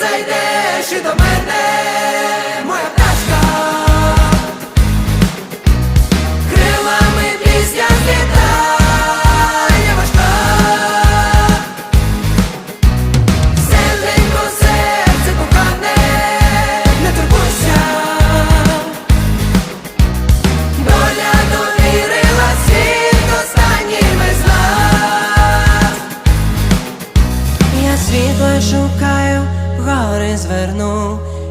Зайдеш і до мене, моя пташка, крилами пісня злітає важка, Зеленько серце кохане, не турбуйся, доля довірила світ останній без нас. Я світло шукаю. know.